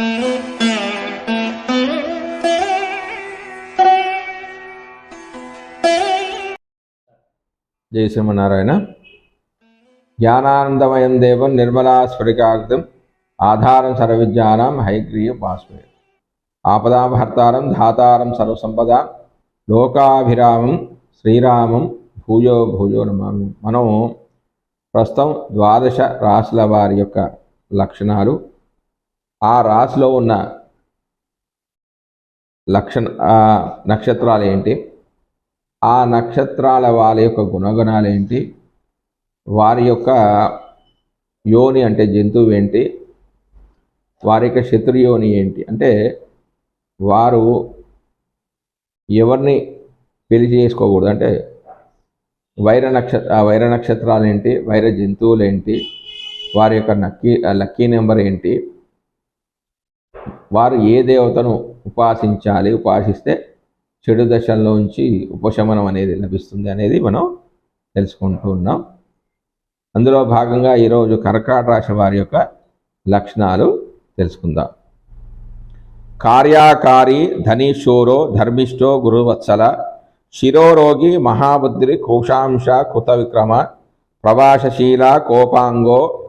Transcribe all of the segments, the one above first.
జయ శ్రీమన్నారాయణ. జ్ఞానానందమయం దేవం నిర్మలా స్ఫటికాగ్రం ఆధారం సర్వవిద్యానాం హైగ్రీయ పాస్మే ఆపదాభర్తారం ధాతారం సర్వసంపద లోకాభిరామం శ్రీరామం భూయో భూయో నమామి. మనం ప్రస్తుతం ద్వాదశ రాశుల వారి యొక్క లక్షణాలు ఆ రాశిలో ఉన్న లక్షణ నక్షత్రాలు ఏంటి? ఆ నక్షత్రాల వాళ్ళ యొక్క గుణగణాలు ఏంటి? వారి యొక్క యోని అంటే జంతువు ఏంటి? వారి యొక్క శత్రుయోని ఏంటి? అంటే వారు ఎవరిని పెళ్ళి చేసుకోకూడదు. అంటే వైర నక్షత్ర వైర నక్షత్రాలు ఏంటి? వైర జంతువులు ఏంటి? వారి యొక్క నక్కీ లక్కీ నెంబర్ ఏంటి? వారు ఏ దేవతను ఉపాసించాలి ఉపాసిస్తే చెడు దశల్లోంచి ఉపశమనం అనేది లభిస్తుంది అనేది మనం తెలుసుకుంటూ ఉన్నాం. అందులో భాగంగా ఈరోజు కర్కాట రాశి వారి యొక్క లక్షణాలు తెలుసుకుందాం. కార్యాకారి ధనీశూరో ధర్మిష్ఠో గురువత్సల శిరోరోగి మహాబుద్ధి కోశాంశ కృత విక్రమ ప్రవాసశీల కోపాంగో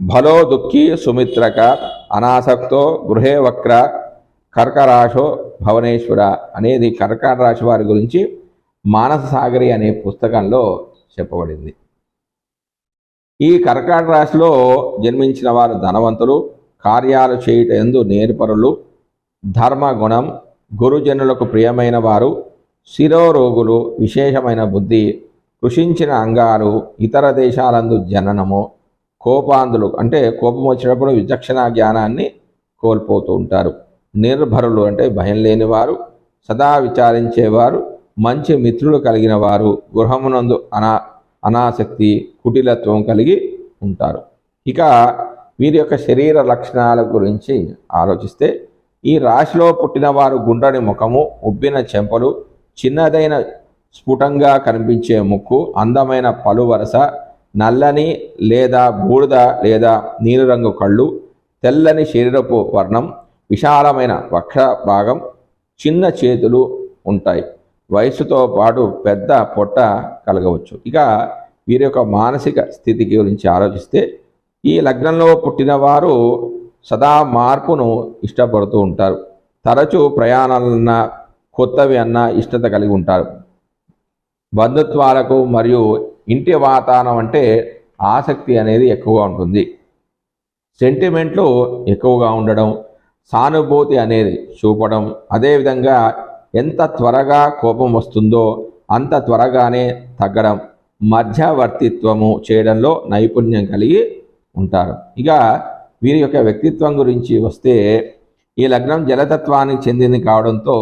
భలో దుఃఖి సుమిత్రక అనాసక్తో గృహే వక్ర కర్కరాశో భవనేశ్వర అనేది కర్కాట రాశి వారి గురించి మానస సాగరి అనే పుస్తకంలో చెప్పబడింది. ఈ కర్కాట రాశిలో జన్మించిన వారు ధనవంతులు కార్యాలు చేయుట ఎందు నేర్పరులు ధర్మగుణం గురుజనులకు ప్రియమైన వారు శిరోరోగులు విశేషమైన బుద్ధి కృషించిన అంగాలు ఇతర దేశాలందు జననము కోపాంధులు అంటే కోపం వచ్చినప్పుడు విచక్షణ జ్ఞానాన్ని కోల్పోతూ ఉంటారు. నిర్భరులు అంటే భయం లేనివారు సదా విచారించేవారు మంచి మిత్రులు కలిగిన వారు గృహమునందు అనా అనాసక్తి కుటిలత్వం కలిగి ఉంటారు. ఇక వీరి యొక్క శరీర లక్షణాల గురించి ఆలోచిస్తే ఈ రాశిలో పుట్టిన వారు గుండ్రని ముఖము ఉబ్బిన చెంపలు చిన్నదైన స్ఫుటంగా కనిపించే ముక్కు అందమైన పలు వరుస నల్లని లేదా బూడిద లేదా నీలిరంగు కళ్ళు తెల్లని శరీరపు వర్ణం విశాలమైన వక్ష భాగం చిన్న చేతులు ఉంటాయి. వయసుతో పాటు పెద్ద పొట్ట కలగవచ్చు. ఇక వీరి యొక్క మానసిక స్థితి గురించి ఆలోచిస్తే ఈ లగ్నంలో పుట్టిన వారు సదా మార్పును ఇష్టపడుతూ ఉంటారు. తరచూ ప్రయాణాలన్నా కొత్తవి అన్న ఇష్టత కలిగి ఉంటారు. బంధుత్వాలకు మరియు ఇంటి వాతావరణం అంటే ఆసక్తి అనేది ఎక్కువగా ఉంటుంది. సెంటిమెంట్లు ఎక్కువగా ఉండడం సానుభూతి అనేది చూపడం అదేవిధంగా ఎంత త్వరగా కోపం వస్తుందో అంత త్వరగానే తగ్గడం మధ్యవర్తిత్వము చేయడంలో నైపుణ్యం కలిగి ఉంటారు. ఇక వీరి యొక్క వ్యక్తిత్వం గురించి వస్తే ఈ లగ్నం జలతత్వానికి చెందింది కావడంతో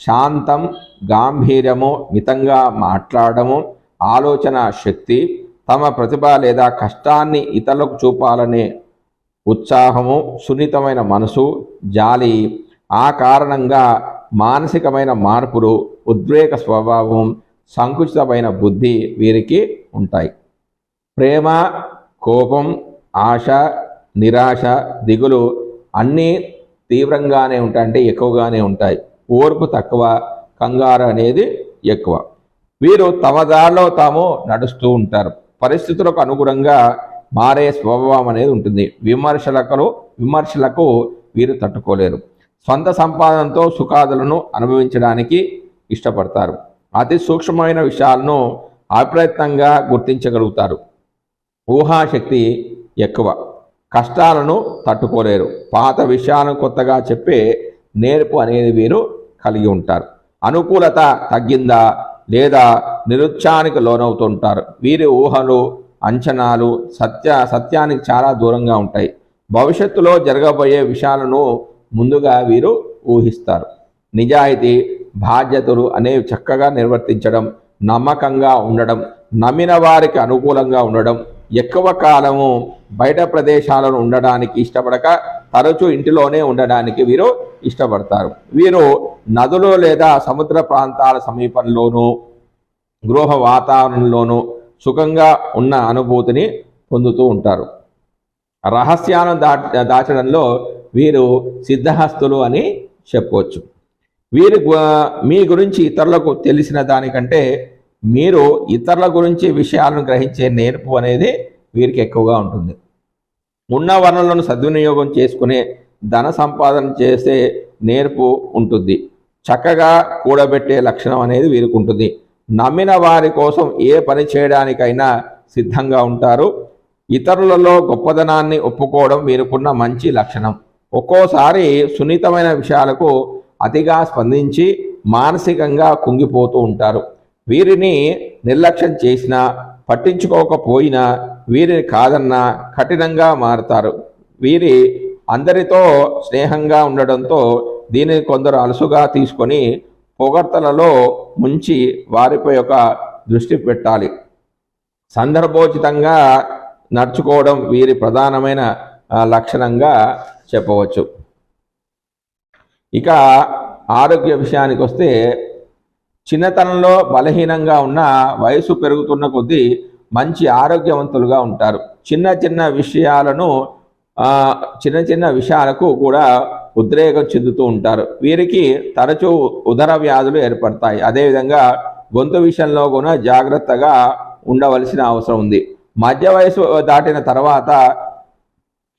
శాంతం గాంభీర్యము మితంగా మాట్లాడము ఆలోచన శక్తి తమ ప్రతిభ లేదా కష్టాన్ని ఇతరులకు చూపాలనే ఉత్సాహము సున్నితమైన మనసు జాలి ఆ కారణంగా మానసికమైన మార్పులు ఉద్వేగ స్వభావం సంకుచితమైన బుద్ధి వీరికి ఉంటాయి. ప్రేమ కోపం ఆశ నిరాశ దిగులు అన్నీ తీవ్రంగానే ఉంటాయి అంటే ఎక్కువగానే ఉంటాయి. ఓర్పు తక్కువ కంగారు అనేది ఎక్కువ. వీరు తమ దారిలో తాము నడుస్తూ ఉంటారు. పరిస్థితులకు అనుగుణంగా మారే స్వభావం అనేది ఉంటుంది. విమర్శలకు విమర్శలకు వీరు తట్టుకోలేరు. సొంత సంపాదనతో సుఖాదులను అనుభవించడానికి ఇష్టపడతారు. అతి సూక్ష్మమైన విషయాలను అప్రయత్నంగా గుర్తించగలుగుతారు. ఊహాశక్తి ఎక్కువ. కష్టాలను తట్టుకోలేరు. పాత విషయాలను కొత్తగా చెప్పే నేర్పు అనేది వీరు కలిగి ఉంటారు. అనుకూలత తగ్గిందా? లేదా నిరుత్సాహానికి లోనవుతుంటారు. వీరి ఊహలు అంచనాలు సత్య సత్యానికి చాలా దూరంగా ఉంటాయి. భవిష్యత్తులో జరగబోయే విషయాలను ముందుగా వీరు ఊహిస్తారు. నిజాయితీ బాధ్యతలు అనేవి చక్కగా నిర్వర్తించడం నమ్మకంగా ఉండడం నమ్మిన వారికి అనుకూలంగా ఉండడం ఎక్కువ కాలము బయట ప్రదేశాలను ఉండడానికి ఇష్టపడక తరచూ ఇంటిలోనే ఉండడానికి వీరు ఇష్టపడతారు. వీరు నదులు లేదా సముద్ర ప్రాంతాల సమీపంలోనూ గృహ వాతావరణంలోనూ సుఖంగా ఉన్న అనుభూతిని పొందుతూ ఉంటారు. రహస్యాలను దా దాచడంలో వీరు సిద్ధహస్తులు అని చెప్పవచ్చు వీరు గు- మీ గురించి ఇతరులకు తెలిసిన దానికంటే మీరు ఇతరుల గురించి విషయాలను గ్రహించే నేర్పు అనేది వీరికి ఎక్కువగా ఉంటుంది. ఉన్న వనరులను సద్వినియోగం చేసుకునే ధన సంపాదన చేసే నేర్పు ఉంటుంది. చక్కగా కూడబెట్టే లక్షణం అనేది వీరుకుంటుంది. నమ్మిన వారి కోసం ఏ పని చేయడానికైనా సిద్ధంగా ఉంటారు. ఇతరులలో గొప్పదనాన్ని ఒప్పుకోవడం వీరుకున్న మంచి లక్షణం. ఒక్కోసారి సున్నితమైన విషయాలకు అతిగా స్పందించి మానసికంగా కుంగిపోతూ ఉంటారు. వీరిని నిర్లక్ష్యం చేసినా పట్టించుకోకపోయినా వీరిని కాదన్నా కఠినంగా మారుతారు. వీరి అందరితో స్నేహంగా ఉండడంతో దీనిని కొందరు అలసుగా తీసుకొని పొగడ్తలలో ముంచి వారిపై ఒక దృష్టి పెట్టాలి. సందర్భోచితంగా నడుచుకోవడం వీరి ప్రధానమైన లక్షణంగా చెప్పవచ్చు. ఇక ఆరోగ్య విషయానికి వస్తే చిన్నతనంలో బలహీనంగా ఉన్న వయసు పెరుగుతున్న కొద్దీ మంచి ఆరోగ్యవంతులుగా ఉంటారు. చిన్న చిన్న విషయాలను చిన్న చిన్న విషయాలకు కూడా ఉద్రేకం చెందుతూ ఉంటారు. వీరికి తరచూ ఉదర వ్యాధులు ఏర్పడతాయి. అదేవిధంగా గొంతు విషయంలో కూడా జాగ్రత్తగా ఉండవలసిన అవసరం ఉంది. మధ్య వయసు దాటిన తర్వాత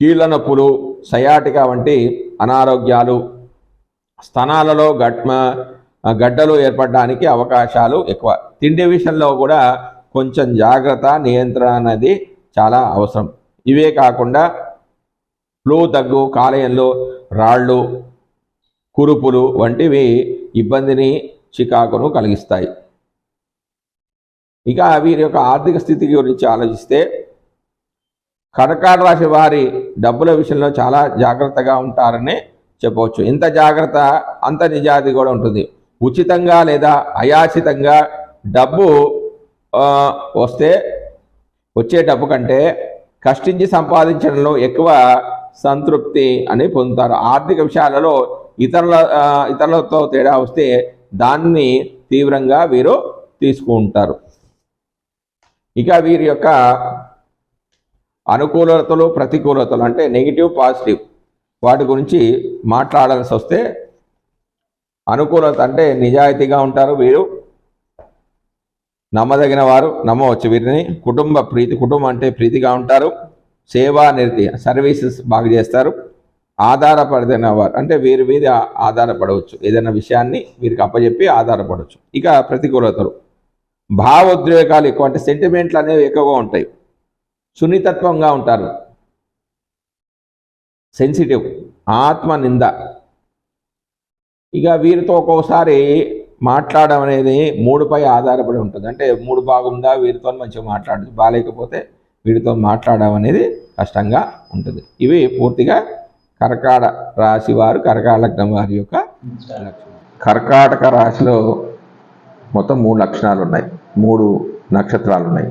కీళ్ళ నొప్పులు సయాటిక వంటి అనారోగ్యాలు స్తనాలలో గడ్మ గడ్డలు ఏర్పడడానికి అవకాశాలు ఎక్కువ. తిండి విషయంలో కూడా కొంచెం జాగ్రత్త నియంత్రణ అనేది చాలా అవసరం. ఇవే కాకుండా ఫ్లూ దగ్గు కాలేయంలో రాళ్ళు కురుపులు వంటివి ఇబ్బందిని చికాకును కలిగిస్తాయి. ఇక వీరి యొక్క ఆర్థిక స్థితి గురించి ఆలోచిస్తే కర్కాట రాశి వారి డబ్బుల విషయంలో చాలా జాగ్రత్తగా ఉంటారని చెప్పవచ్చు. ఇంత జాగ్రత్త అంత నిజాతి కూడా ఉంటుంది. ఉచితంగా లేదా అయాచితంగా డబ్బు వస్తే వచ్చే డబ్బు కంటే కష్టించి సంపాదించడంలో ఎక్కువ సంతృప్తి అని పొందుతారు. ఆర్థిక విషయాలలో ఇతరుల ఇతరులతో తేడా వస్తే దాన్ని తీవ్రంగా వీరు తీసుకుంటారు. ఇక వీరి యొక్క అనుకూలతలు ప్రతికూలతలు అంటే నెగిటివ్ పాజిటివ్ వాటి గురించి మాట్లాడాల్సి వస్తే అనుకూలత అంటే నిజాయితీగా ఉంటారు వీరు. నమ్మదగిన వారు నమ్మవచ్చు. వీరిని కుటుంబ ప్రీతి కుటుంబం అంటే ప్రీతిగా ఉంటారు. సేవా నిరతి సర్వీసెస్ బాగా చేస్తారు. ఆధారపడిన వారు అంటే వీరి మీద ఆధారపడవచ్చు. ఏదైనా విషయాన్ని వీరికి అప్పచెప్పి ఆధారపడవచ్చు. ఇక ప్రతికూలతలు. భావోద్వేగాలు ఎక్కువ అంటే సెంటిమెంట్లు అనేవి ఎక్కువగా ఉంటాయి. సున్నితత్వంగా ఉంటారు. సెన్సిటివ్ ఆత్మ నింద ఇక వీరితో ఒక్కోసారి మాట్లాడడం అనేది మూడుపై ఆధారపడి ఉంటుంది. అంటే మూడు బాగుందా వీరితో మంచిగా మాట్లాడదు బాగాలేకపోతే వీరితో మాట్లాడడం అనేది కష్టంగా ఉంటుంది. ఇవి పూర్తిగా కర్కాట రాశి వారు కర్కాట లగ్నం వారి యొక్క లక్షణం కర్కాటక రాశిలో మొత్తం మూడు లక్షణాలు ఉన్నాయి. మూడు నక్షత్రాలు ఉన్నాయి.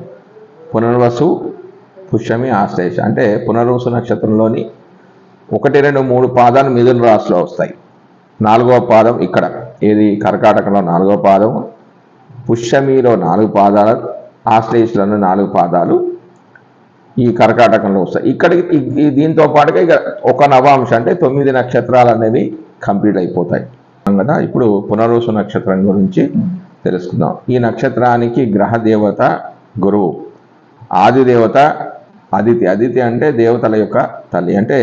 పునర్వసు పుష్యమి ఆశ్లేష అంటే పునర్వసు నక్షత్రంలోని ఒకటి రెండు మూడు పాదాలు మిథున రాశిలో వస్తాయి. నాలుగవ పాదం ఇక్కడ. ఏది? కర్కాటకంలో నాలుగో పాదం పుష్యమిలో నాలుగు పాదాలు ఆశ్లేషులను నాలుగు పాదాలు. ఈ కర్కాటకంలో వస్తాయి. ఇక్కడికి దీంతో పాటుగా ఇక ఒక నవాంశ అంటే తొమ్మిది నక్షత్రాలు అనేవి కంప్లీట్ అయిపోతాయి. కదా ఇప్పుడు పునర్వసు నక్షత్రం గురించి తెలుసుకుందాం. ఈ నక్షత్రానికి గ్రహ దేవత గురువు. ఆదిదేవత అదితి అదితి అంటే దేవతల యొక్క తల్లి. అంటే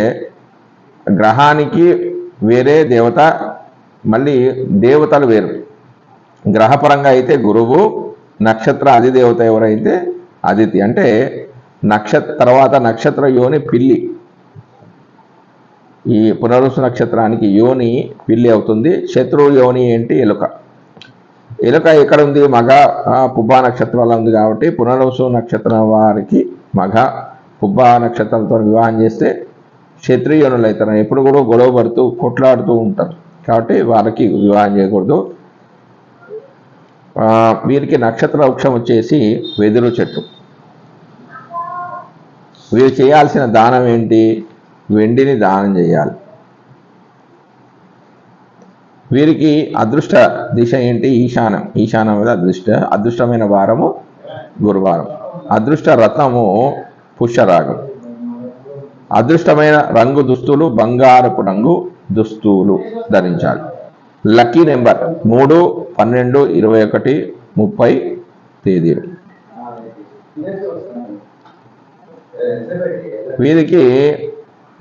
గ్రహానికి వేరే దేవత మళ్ళీ దేవతలు వేరు. గ్రహపరంగా అయితే గురువు నక్షత్ర అధిదేవత ఎవరైతే అదితి అంటే నక్షత్ర తర్వాత నక్షత్ర యోని పిల్లి. ఈ పునరుసు నక్షత్రానికి యోని పిల్లి అవుతుంది. శత్రువు యోని ఏంటి? ఎలుక. ఎలుక ఎక్కడ ఉంది మగ పుబ్బా నక్షత్రంలో ఉంది కాబట్టి పునరుసు నక్షత్రం వారికి మగ పుబ్బా నక్షత్రంతో వివాహం చేస్తే క్షత్రియోనులు అవుతారు. ఎప్పుడు కూడా గొడవ పడుతూ కొట్లాడుతూ ఉంటారు. కాబట్టి వారికి వివాహం చేయకూడదు. వీరికి నక్షత్ర వృక్షం వచ్చేసి వెదురు చెట్టు. వీరు చేయాల్సిన దానం ఏంటి? వెండిని దానం చేయాలి. వీరికి అదృష్ట దిశ ఏంటి? ఈశానం. ఈశానం మీద అదృష్ట అదృష్టమైన వారము గురువారం. అదృష్ట రత్నము పుష్యరాగం. అదృష్టమైన రంగు దుస్తులు బంగారపు రంగు దుస్తులు ధరించాలి. లక్కీ నెంబర్ మూడు పన్నెండు ఇరవై ఒకటి ముప్పై తేదీలు. వీరికి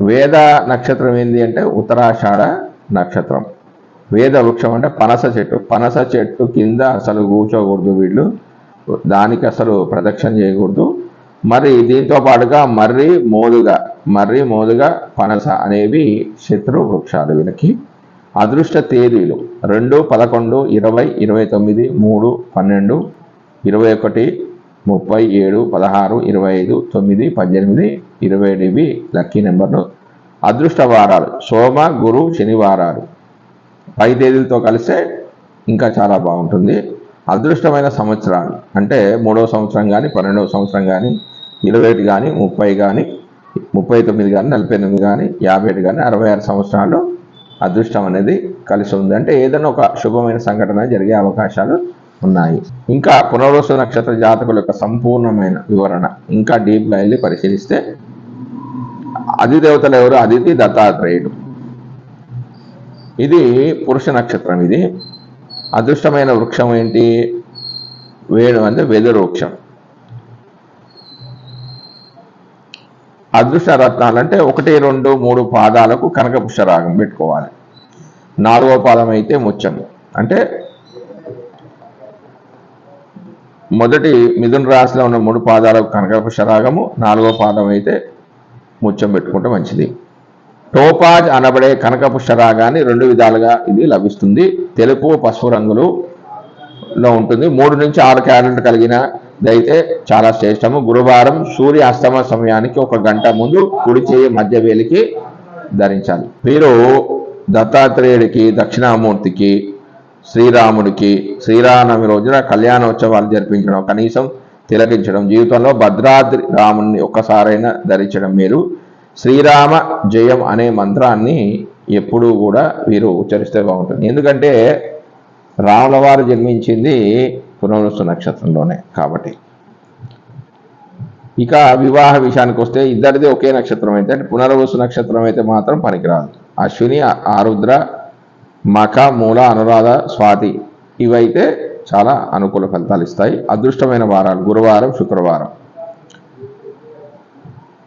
వేద నక్షత్రం ఏంది అంటే ఉత్తరాషాఢ నక్షత్రం. వేద వృక్షం అంటే పనస చెట్టు. పనస చెట్టు కింద అసలు కూర్చోకూడదు వీళ్ళు. దానికి అసలు ప్రదక్షిణ చేయకూడదు. మరి దీంతో పాటుగా మర్రి మోదుగా మర్రి మోదుగా పనస అనేవి శత్రు వృక్షాలు వీళ్ళకి. అదృష్ట తేదీలు రెండు పదకొండు ఇరవై ఇరవై తొమ్మిది మూడు పన్నెండు ఇరవై ఒకటి ముప్పై ఏడు పదహారు ఇరవై ఐదు తొమ్మిది పద్దెనిమిది ఇరవై ఏడు ఇవి లక్కీ నెంబర్లు. అదృష్ట వారాలు సోమ గురు శనివారాలు. పై తేదీలతో కలిసే ఇంకా చాలా బాగుంటుంది. అదృష్టమైన సంవత్సరాలు. అంటే మూడవ సంవత్సరం కానీ పన్నెండవ సంవత్సరం కానీ ఇరవై ఒకటి కానీ ముప్పై కానీ ముప్పై తొమ్మిది కానీ నలభై ఎనిమిది కానీ యాభై ఏడు కానీ అరవై ఆరు సంవత్సరాలు అదృష్టం అనేది కలిసి ఉంది. అంటే ఏదైనా ఒక శుభమైన సంఘటన జరిగే అవకాశాలు ఉన్నాయి. ఇంకా పునర్వసు నక్షత్ర జాతకుల యొక్క సంపూర్ణమైన వివరణ ఇంకా డీప్గా వెళ్ళి పరిశీలిస్తే అధిదేవతలు ఎవరు? అదితి దత్తాత్రేయుడు. ఇది పురుష నక్షత్రం ఇది. అదృష్టమైన వృక్షం ఏంటి? వేణు అంటే వెదురు వృక్షం. అదృష్ట రత్నాలు అంటే ఒకటి రెండు మూడు పాదాలకు కనక పుష్పరాగం పెట్టుకోవాలి. నాలుగో పాదం అయితే ముచ్చము. అంటే మొదటి మిథున రాశిలో ఉన్న మూడు పాదాలకు కనక పుష్పరాగము నాలుగో పాదం అయితే ముచ్చం పెట్టుకుంటే మంచిది. టోపాజ్ అనబడే కనక పుష్పరాగాన్ని రెండు విధాలుగా ఇది లభిస్తుంది. తెలుపు పసుపు రంగులు లో ఉంటుంది. మూడు నుంచి ఆరు క్యారెట్లు కలిగిన అయితే చాలా శ్రేష్టము. గురువారం సూర్య అస్తమ సమయానికి ఒక గంట ముందు కుడి చేయి మధ్య వేలికి ధరించాలి. వీరు దత్తాత్రేయుడికి దక్షిణామూర్తికి శ్రీరాముడికి శ్రీరామనవమి రోజున కళ్యాణోత్సవాలు జరిపించడం కనీసం తిలకించడం జీవితంలో భద్రాద్రి రాముని ఒక్కసారైనా ధరించడం మీరు శ్రీరామ జయం అనే మంత్రాన్ని ఎప్పుడూ కూడా వీరు ఉచ్చరిస్తే బాగుంటుంది. ఎందుకంటే రాముల వారు జన్మించింది పునర్వసు నక్షత్రంలోనే కాబట్టి. ఇక వివాహ విషయానికి వస్తే ఇద్దరిది ఒకే నక్షత్రం అయితే అంటే పునర్వసు నక్షత్రం అయితే మాత్రం పనికిరాదు. అశ్విని ఆరుద్ర మఖ మూల అనురాధ స్వాతి ఇవైతే చాలా అనుకూల ఫలితాలు ఇస్తాయి. అదృష్టమైన వారాలు గురువారం శుక్రవారం.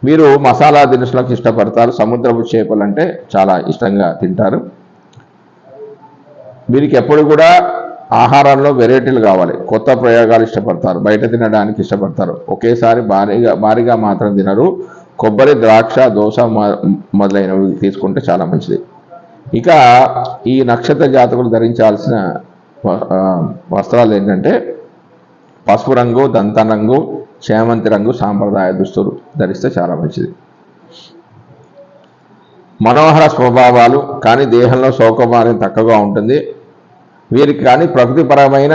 మీరు మసాలా దినుసులకు ఇష్టపడతారు సముద్రపు చేపలు అంటే చాలా ఇష్టంగా తింటారు. వీరికి ఎప్పుడు కూడా ఆహారంలో వెరైటీలు కావాలి. కొత్త ప్రయోగాలు ఇష్టపడతారు బయట తినడానికి ఇష్టపడతారు. ఒకేసారి భారీగా భారీగా మాత్రం తినరు. కొబ్బరి ద్రాక్ష దోశ మొ- మొదలైనవి తీసుకుంటే చాలా మంచిది. ఇక ఈ నక్షత్ర జాతకులు ధరించాల్సిన వస్త్రాలు ఏంటంటే పసుపు రంగు దంత రంగు చేమంతి రంగు సాంప్రదాయ దుస్తులు ధరిస్తే చాలా మంచిది. మనోహర స్వభావాలు కానీ దేహంలో సౌకర్యం తక్కువగా ఉంటుంది. వీరికి కానీ ప్రకృతిపరమైన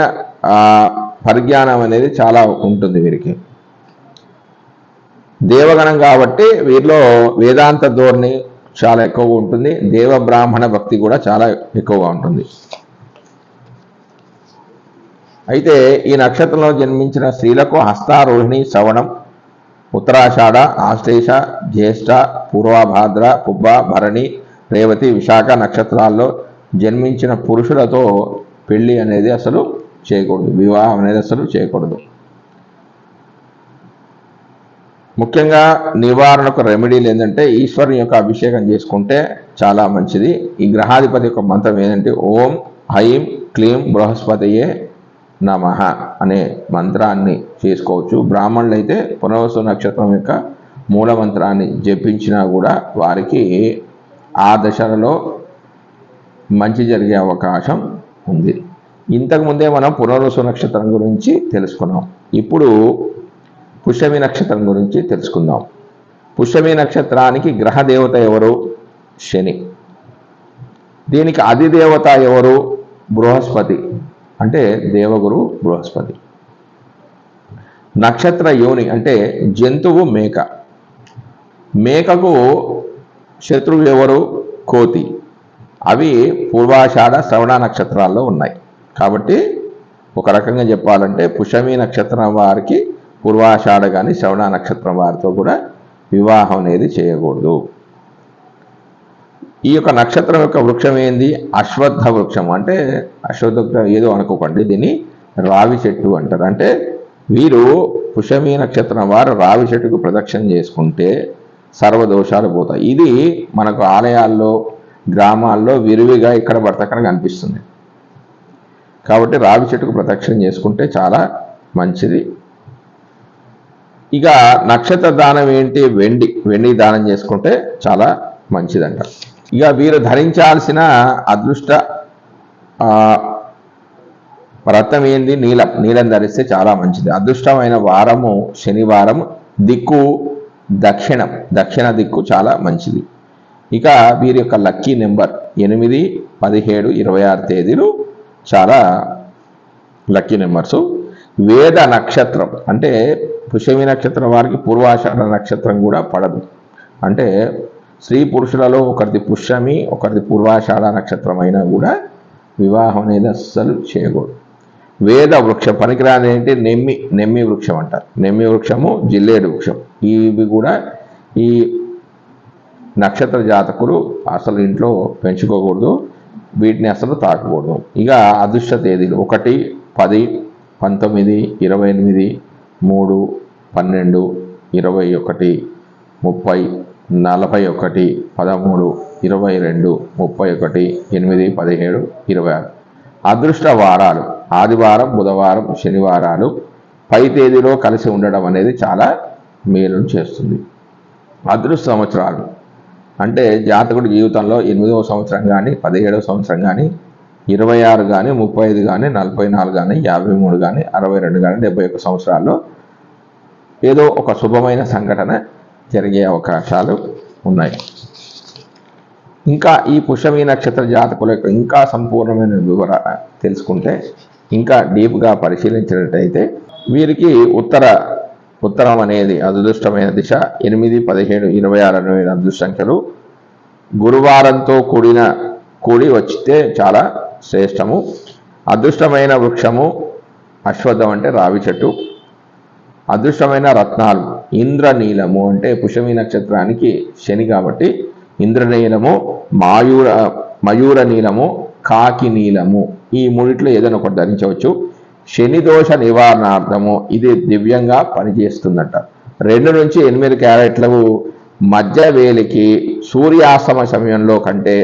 పరిజ్ఞానం అనేది చాలా ఉంటుంది వీరికి. దేవగణం కాబట్టి వీరిలో వేదాంత ధోరణి చాలా ఎక్కువగా ఉంటుంది. దేవ బ్రాహ్మణ భక్తి కూడా చాలా ఎక్కువగా ఉంటుంది. అయితే ఈ నక్షత్రంలో జన్మించిన స్త్రీలకు హస్తారోహిణి శ్రవణం ఉత్తరాషాఢ ఆశ్లేష జ్యేష్ఠ పూర్వభాద్ర పుబ్బ భరణి రేవతి విశాఖ నక్షత్రాల్లో జన్మించిన పురుషులతో పెళ్ళి అనేది అసలు చేయకూడదు. వివాహం అనేది అసలు చేయకూడదు. ముఖ్యంగా నివారణకు రెమెడీలు ఏంటంటే ఈశ్వరుని యొక్క అభిషేకం చేసుకుంటే చాలా మంచిది. ఈ గ్రహాధిపతి యొక్క మంత్రం ఏంటంటే ఓం హైం క్లీం బృహస్పతియే నమః అనే మంత్రాన్ని చేసుకోవచ్చు. బ్రాహ్మణులు అయితే పునర్వసు నక్షత్రం యొక్క మూల మంత్రాన్ని జపించినా కూడా వారికి ఆ దశలలో మంచి జరిగే అవకాశం ఉంది. ఇంతకుముందే మనం పునర్వసు నక్షత్రం గురించి తెలుసుకున్నాం. ఇప్పుడు పుష్యమి నక్షత్రం గురించి తెలుసుకుందాం. పుష్యమి నక్షత్రానికి గ్రహ దేవత ఎవరు? శని. దీనికి అధిదేవత ఎవరు? బృహస్పతి. అంటే దేవగురు బృహస్పతి. నక్షత్ర యోని అంటే జంతువు మేక. మేకకు శత్రువు ఎవరు? కోతి. అవి పూర్వాషాఢ శ్రవణ నక్షత్రాల్లో ఉన్నాయి. కాబట్టి ఒక రకంగా చెప్పాలంటే పుషమి నక్షత్రం వారికి పూర్వాషాఢ కానీ శ్రవణ నక్షత్రం వారితో కూడా వివాహం అనేది చేయకూడదు. ఈ యొక్క నక్షత్రం యొక్క వృక్షం ఏంది? అశ్వత్థ వృక్షం. అంటే అశ్వత్థ ఏదో అనుకోకండి దీన్ని రావి చెట్టు అంటారు. అంటే వీరు పుష్యమీ నక్షత్రం వారు రావి చెట్టుకు ప్రదక్షిణ చేసుకుంటే సర్వదోషాలు పోతాయి. ఇది మనకు ఆలయాల్లో గ్రామాల్లో విరివిగా ఇక్కడ పడతక్కడ కనిపిస్తుంది. కాబట్టి రావి చెట్టుకు ప్రదక్షిణ చేసుకుంటే చాలా మంచిది. ఇక నక్షత్ర దానం ఏంటి? వెండి. వెండి దానం చేసుకుంటే చాలా మంచిదంట ఇక వీరు ధరించాల్సిన అదృష్ట వ్రతం ఏంది? నీలం. నీలం ధరిస్తే చాలా మంచిది. అదృష్టమైన వారము శనివారం దిక్కు దక్షిణం. దక్షిణ దిక్కు చాలా మంచిది. ఇక వీరి యొక్క లక్కీ నెంబర్ ఎనిమిది పదిహేడు ఇరవై ఆరు తేదీలు చాలా లక్కీ నెంబర్స్. వేద నక్షత్రం అంటే పుష్యమి నక్షత్రం వారికి పూర్వాషాఢ నక్షత్రం కూడా పడదు. అంటే స్త్రీ పురుషులలో ఒకరిది పుష్యమి ఒకరిది పూర్వాషాఢ నక్షత్రం అయినా కూడా వివాహం అనేది అస్సలు చేయకూడదు. వేద వృక్షం పనికిరాని ఏంటి? నెమ్మి నెమ్మి వృక్షం అంటారు. నెమ్మి వృక్షము జిల్లేడు వృక్షం. ఇవి కూడా ఈ నక్షత్ర జాతకులు అసలు ఇంట్లో పెంచుకోకూడదు వీటిని అసలు తాకకూడదు. ఇక అదృష్ట తేదీలు ఒకటి పది పంతొమ్మిది ఇరవై ఎనిమిది మూడు పన్నెండు ఇరవై ఒకటి ముప్పై నలభై ఒకటి పదమూడు ఇరవై రెండు ముప్పై ఒకటి ఎనిమిది పదిహేడు ఇరవై ఆరు అదృష్ట వారాలు. ఆదివారం బుధవారం శనివారాలు పై తేదీలో కలిసి ఉండడం అనేది చాలా మేలును చేస్తుంది. అదృష్ట సంవత్సరాలు. అంటే జాతకుడి జీవితంలో ఎనిమిదవ సంవత్సరం కానీ పదిహేడవ సంవత్సరం కానీ ఇరవై ఆరు కానీ ముప్పై ఐదు కానీ నలభై నాలుగు కానీ యాభై మూడు కానీ అరవై రెండు కానీ డెబ్బై ఒక్క సంవత్సరాల్లో ఏదో ఒక శుభమైన సంఘటన జరిగే అవకాశాలు ఉన్నాయి. ఇంకా ఈ పుషమి నక్షత్ర జాతకుల యొక్క ఇంకా సంపూర్ణమైన వివర తెలుసుకుంటే ఇంకా డీప్గా పరిశీలించినట్టయితే వీరికి ఉత్తర ఉత్తరం అనేది అదృష్టమైన దిశ. ఎనిమిది పదిహేడు ఇరవై ఆరు అనేది అదృష్ట సంఖ్యలు గురువారంతో కూడిన కూడి వచ్చితే చాలా శ్రేష్టము. అదృష్టమైన వృక్షము అశ్వత్థం అంటే రావి చెట్టు. అదృష్టమైన రత్నాలు ఇంద్రనీలము అంటే పుషమి నక్షత్రానికి శని కాబట్టి ఇంద్రనీలము మాయూర మయూర నీలము కాకి నీలము. ఈ మూడిట్లో ఏదైనా ఒకటి ధరించవచ్చు. శని దోష నివారణార్థము ఇది దివ్యంగా పనిచేస్తుందట. రెండు నుంచి ఎనిమిది క్యారెట్లు మధ్య వేలికి సూర్యాస్తమ సమయంలో కంటే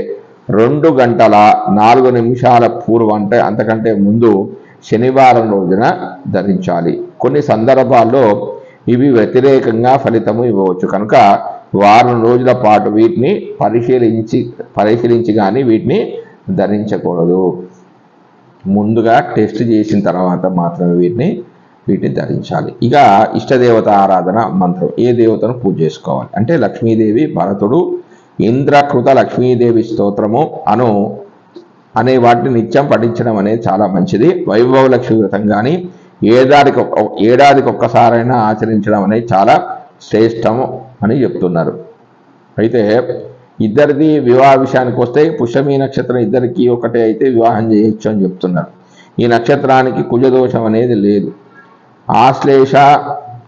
రెండు గంటల నాలుగు నిమిషాల పూర్వం అంటే అంతకంటే ముందు శనివారం రోజున ధరించాలి. కొన్ని సందర్భాల్లో ఇవి వ్యతిరేకంగా ఫలితము ఇవ్వవచ్చు. కనుక వారం రోజుల పాటు వీటిని పరిశీలించి పరిశీలించి కానీ వీటిని ధరించకూడదు. ముందుగా టెస్ట్ చేసిన తర్వాత మాత్రమే వీటిని వీటిని ధరించాలి. ఇక ఇష్టదేవత ఆరాధన మంత్రం. ఏ దేవతను పూజ చేసుకోవాలి? అంటే లక్ష్మీదేవి భరతుడు ఇంద్రకృత లక్ష్మీదేవి స్తోత్రము అను అనే వాటిని నిత్యం పఠించడం అనేది చాలా మంచిది. వైభవ లక్ష్మి వ్రతం కానీ ఏడాదికి ఏడాదికి ఒక్కసారైనా ఆచరించడం అనేది చాలా శ్రేష్టము అని చెప్తున్నారు. అయితే ఇద్దరిది వివాహ విషయానికి వస్తే పుష్యమి నక్షత్రం ఇద్దరికి ఒకటే అయితే వివాహం చేయొచ్చు అని చెప్తున్నారు. ఈ నక్షత్రానికి కుజదోషం అనేది లేదు. ఆశ్లేష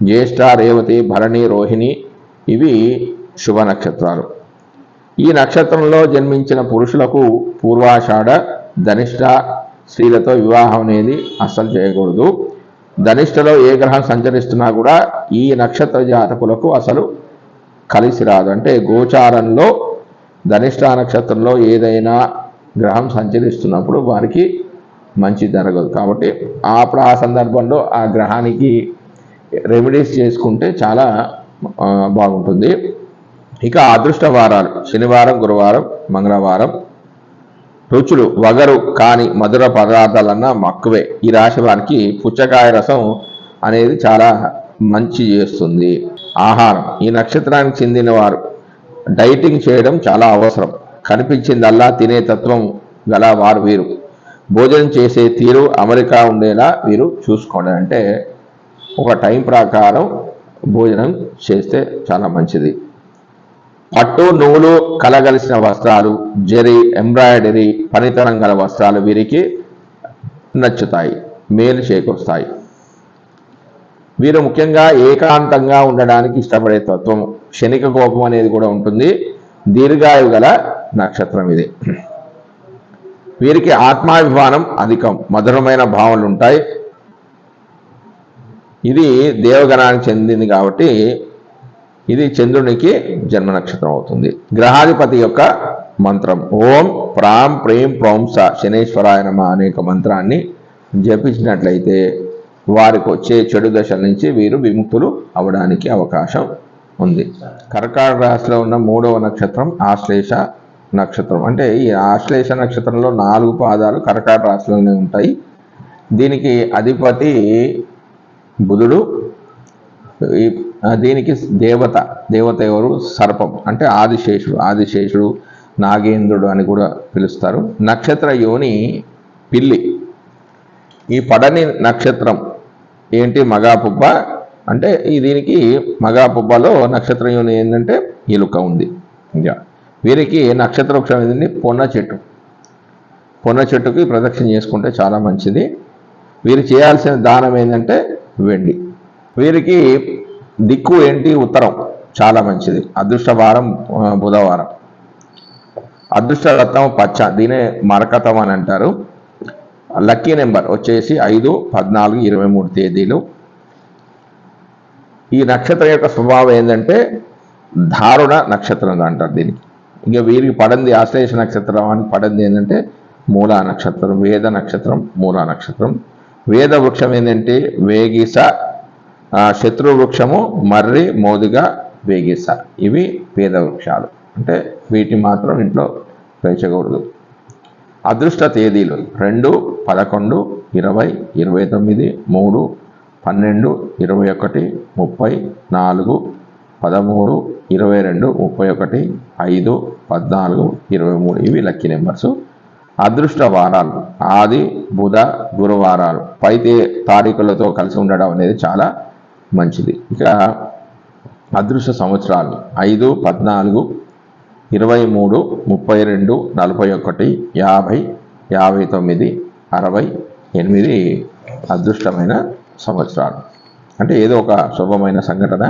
జ్యేష్ఠ రేవతి భరణి రోహిణి ఇవి శుభ నక్షత్రాలు. ఈ నక్షత్రంలో జన్మించిన పురుషులకు పూర్వాషాఢ ధనిష్ట స్త్రీలతో వివాహం అనేది అస్సలు చేయకూడదు. ధనిష్టలో ఏ గ్రహం సంచరిస్తున్నా కూడా ఈ నక్షత్ర జాతకులకు అసలు కలిసి రాదు. అంటే గోచారంలో ధనిష్ట నక్షత్రంలో ఏదైనా గ్రహం సంచరిస్తున్నప్పుడు వారికి మంచి జరగదు. కాబట్టి అప్పుడు ఆ సందర్భంలో ఆ గ్రహానికి రెమెడీస్ చేసుకుంటే చాలా బాగుంటుంది. ఇక అదృష్ట వారాలు శనివారం గురువారం మంగళవారం రుచులు వగరు కాని మధుర పదార్థాలన్నా మక్కువే. ఈ రాశి వారికి పుచ్చకాయ రసం అనేది చాలా మంచి చేస్తుంది. ఆహారం. ఈ నక్షత్రానికి చెందిన వారు డైటింగ్ చేయడం చాలా అవసరం. కనిపించిందల్లా తినే తత్వం గల వారు వీరు. భోజనం చేసే తీరు అమెరికా ఉండేలా వీరు చూసుకోండి. అంటే ఒక టైం ప్రకారం భోజనం చేస్తే చాలా మంచిది. పట్టు నూలు కలగలిసిన వస్త్రాలు జరి ఎంబ్రాయిడరీ పనితనం గల వస్త్రాలు వీరికి నచ్చుతాయి మేలు చేకూరుస్తాయి. వీరు ముఖ్యంగా ఏకాంతంగా ఉండడానికి ఇష్టపడే తత్వం క్షణిక కోపం అనేది కూడా ఉంటుంది. దీర్ఘాయువు గల నక్షత్రం ఇది. వీరికి ఆత్మాభిమానం అధికం మధురమైన భావనలు ఉంటాయి. ఇది దేవగణానికి చెందింది కాబట్టి ఇది చంద్రునికి జన్మ నక్షత్రం అవుతుంది. గ్రహాధిపతి యొక్క మంత్రం. ఓం ప్రాం ప్రేం ప్రౌంస శనేశ్వరాయ నమ అనేక మంత్రాన్ని జపించినట్లయితే వారికి వచ్చే చెడు దశల నుంచి వీరు విముక్తులు అవడానికి అవకాశం ఉంది. కర్కాట రాశిలో ఉన్న మూడవ నక్షత్రం ఆశ్లేష నక్షత్రం. అంటే ఈ ఆశ్లేష నక్షత్రంలో నాలుగు పాదాలు కర్కాట రాశిలోనే ఉంటాయి. దీనికి అధిపతి బుధుడు. ఈ దీనికి దేవత దేవత ఎవరు? సర్పం అంటే ఆదిశేషుడు ఆదిశేషుడు నాగేంద్రుడు అని కూడా పిలుస్తారు. నక్షత్ర యోని పిల్లి. ఈ పడని నక్షత్రం ఏంటి? మగాపుబ్బ. అంటే ఈ దీనికి మగాపుబ్బలో నక్షత్ర యోని ఏంటంటే ఎలుక ఉంది. ఇంకా వీరికి నక్షత్ర వృక్షం ఏంటంటే పొన్న చెట్టు. పొన్న చెట్టుకి ప్రదక్షిణ చేసుకుంటే చాలా మంచిది. వీరు చేయాల్సిన దానం ఏంటంటే వెండి. వీరికి దిక్కు ఏంటి? ఉత్తరం. చాలా మంచిది. అదృష్టవారం బుధవారం. అదృష్ట రత్నం పచ్చ. దీనే మరకతం అని అంటారు. లక్కీ నెంబర్ వచ్చేసి ఐదు పద్నాలుగు ఇరవై మూడు తేదీలు. ఈ నక్షత్రం యొక్క స్వభావం ఏంటంటే దారుణ నక్షత్రం అంటారు దీనికి. ఇంకా వీరికి పడింది ఆశ్లేష నక్షత్రం అని పడింది ఏంటంటే మూలా నక్షత్రం వేద నక్షత్రం మూలా నక్షత్రం. వేద వృక్షం ఏంటంటే వేగిస శత్రు వృక్షము మర్రి మోదుగా వేగిస ఇవి పేద వృక్షాలు. అంటే వీటిని మాత్రం ఇంట్లో పెంచకూడదు. అదృష్ట తేదీలు రెండు పదకొండు ఇరవై ఇరవై తొమ్మిది మూడు పన్నెండు ఇరవై ఒకటి ముప్పై నాలుగు పదమూడు ఇరవై రెండు ముప్పై ఒకటి ఐదు పద్నాలుగు ఇరవై మూడు. ఇవి లక్కీ నెంబర్స్. అదృష్ట వారాలు. ఆది బుధ గురువారాలు. పై తే- తారీఖులతో కలిసి ఉండడం అనేది చాలా మంచిది. ఇక అదృష్ట సంవత్సరాలు ఐదు పద్నాలుగు ఇరవై మూడు ముప్పై రెండు నలభై ఒకటి యాభై యాభై తొమ్మిది అరవై ఎనిమిది అదృష్టమైన సంవత్సరాలు. అంటే ఏదో ఒక శుభమైన సంఘటన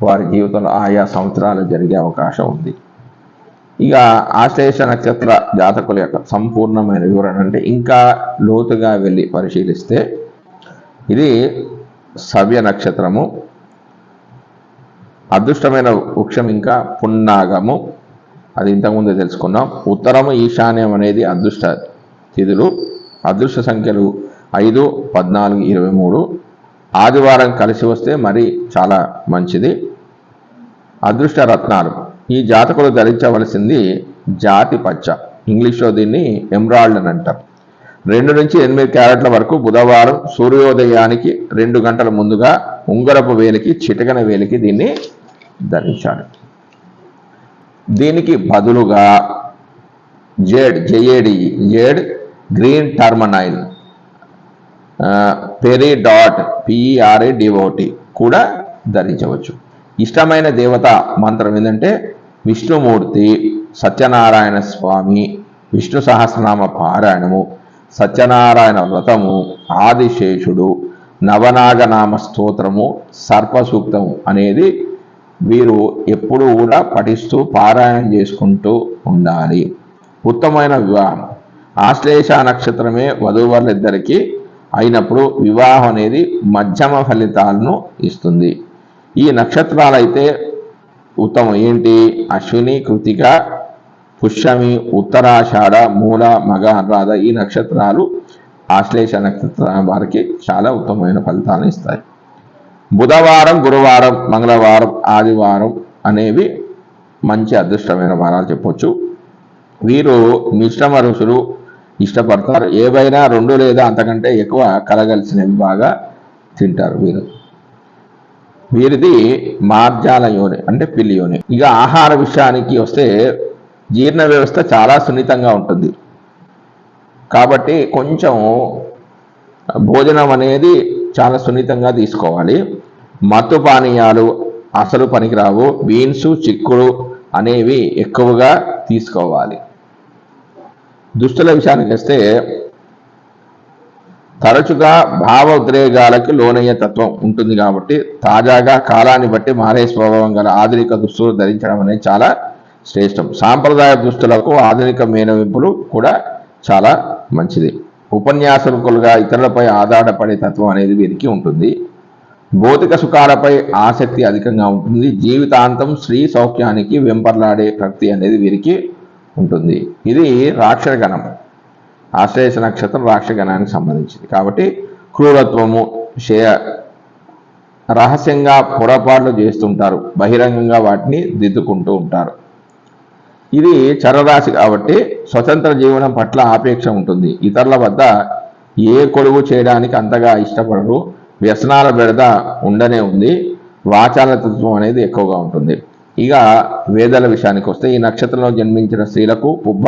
వారి జీవితంలో ఆయా సంవత్సరాలు జరిగే అవకాశం ఉంది. ఇక ఆశ్లేష నక్షత్ర జాతకుల యొక్క సంపూర్ణమైన వివరణ అంటే ఇంకా లోతుగా వెళ్ళి పరిశీలిస్తే ఇది సవ్య నక్షత్రము అదృష్టమైన వృక్షం ఇంకా పున్నాగము. అది ఇంతకుముందే తెలుసుకున్నాం. ఉత్తరము ఈశాన్యం అనేది అదృష్ట తిథులు. అదృష్ట సంఖ్యలు ఐదు పద్నాలుగు ఇరవై మూడు. ఆదివారం కలిసి వస్తే మరి చాలా మంచిది. అదృష్ట రత్నాలు. ఈ జాతకులు ధరించవలసింది జాతి పచ్చ. ఇంగ్లీష్లో దీన్ని ఎమ్రాల్డ్ అని అంటారు. రెండు నుంచి ఎనిమిది క్యారెట్ల వరకు బుధవారం సూర్యోదయానికి రెండు గంటల ముందుగా ఉంగరపు వేలికి చిటకన వేలికి దీన్ని ధరించాలి. దీనికి బదులుగా jade J A D jade green tourmaline peridot P E R A D O T కూడా ధరించవచ్చు. ఇష్టమైన దేవత మంత్రం ఏంటంటే విష్ణుమూర్తి సత్యనారాయణ స్వామి విష్ణు సహస్రనామ పారాయణము సత్యనారాయణ వ్రతము ఆదిశేషుడు నవనాగనామ స్తోత్రము సర్పసూక్తము అనేది వీరు ఎప్పుడూ కూడా పఠిస్తూ పారాయణం చేసుకుంటూ ఉండాలి. ఉత్తమమైన వివాహం. ఆశ్లేష నక్షత్రమే వధూవరులిద్దరికీ అయినప్పుడు వివాహం అనేది మధ్యమ ఫలితాలను ఇస్తుంది. ఈ నక్షత్రాలైతే ఉత్తమం. ఏంటి? అశ్విని కృతిక పుష్యమి ఉత్తరాషాఢ మూల మగ అనురాధ ఈ నక్షత్రాలు ఆశ్లేష నక్షత్రం వారికి చాలా ఉత్తమమైన ఫలితాలను ఇస్తాయి. బుధవారం గురువారం మంగళవారం ఆదివారం అనేవి మంచి అదృష్టమైన వారాలు చెప్పొచ్చు. వీరు మిశ్రమ ఋషులు ఇష్టపడతారు. ఏవైనా రెండు లేదా అంతకంటే ఎక్కువ కలగలిసినవి బాగా తింటారు వీరు. వీరిది మార్జాల యోని అంటే పిల్లి యోని. ఇక ఆహార విషయానికి వస్తే జీర్ణ వ్యవస్థ చాలా సున్నితంగా ఉంటుంది. కాబట్టి కొంచెం భోజనం అనేది చాలా సున్నితంగా తీసుకోవాలి. మత్తు పానీయాలు అసలు పనికిరావు. బీన్స్ చిక్కుడు అనేవి ఎక్కువగా తీసుకోవాలి. దుస్తుల విషయానికి వస్తే తరచుగా భావోద్రేగాలకు లోనయ్యే తత్వం ఉంటుంది కాబట్టి తాజాగా కాలాన్ని బట్టి మారే స్వభావం గల ఆధునిక దుస్తులు ధరించడం అనేది చాలా శ్రేష్టం. సాంప్రదాయ దుస్తులకు ఆధునిక మేనవింపులు కూడా చాలా మంచిది. ఉపన్యాసకులుగా ఇతరులపై ఆధారపడే తత్వం అనేది వీరికి ఉంటుంది. భౌతిక సుఖాలపై ఆసక్తి అధికంగా ఉంటుంది. జీవితాంతం స్త్రీ సౌఖ్యానికి వెంపర్లాడే ప్రకృతి అనేది వీరికి ఉంటుంది. ఇది రాక్షగణం. ఆశ్లేష నక్షత్రం రాక్షగణానికి సంబంధించింది. కాబట్టి క్రూరత్వము క్షయ రహస్యంగా పొరపాట్లు చేస్తుంటారు. బహిరంగంగా వాటిని దిద్దుకుంటూ ఉంటారు. ఇది చరరాశి కాబట్టి స్వతంత్ర జీవనం పట్ల ఆపేక్ష ఉంటుంది. ఇతరుల వద్ద ఏ కొలువు చేయడానికి అంతగా ఇష్టపడరు. వ్యసనాల బెడద ఉండనే ఉంది. వాచాలతత్వం అనేది ఎక్కువగా ఉంటుంది. ఇక వేదల విషయానికి వస్తే ఈ నక్షత్రంలో జన్మించిన స్త్రీలకు పుబ్బ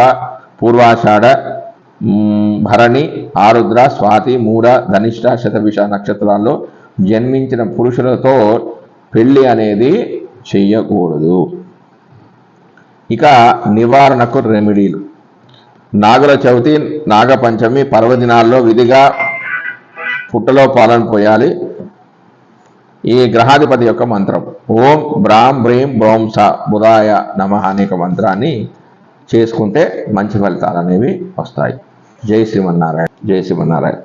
పూర్వాషాఢ భరణి ఆరుద్ర స్వాతి మూడ ధనిష్ట శతభిష నక్షత్రాల్లో జన్మించిన పురుషులతో పెళ్ళి అనేది చెయ్యకూడదు ఇక నివారణకు రెమెడీలు. నాగుల చవితి నాగపంచమి పర్వదినాల్లో విధిగా పుట్టలో పాలను పోయాలి. ఈ గ్రహాధిపతి యొక్క మంత్రం. ఓం బ్రాం బ్రీం బ్రోం స బుధాయ నమ అనే మంత్రాన్ని చేసుకుంటే మంచి ఫలితాలు అనేవి వస్తాయి. జై శ్రీమన్నారాయణ. జై శ్రీమన్నారాయణ.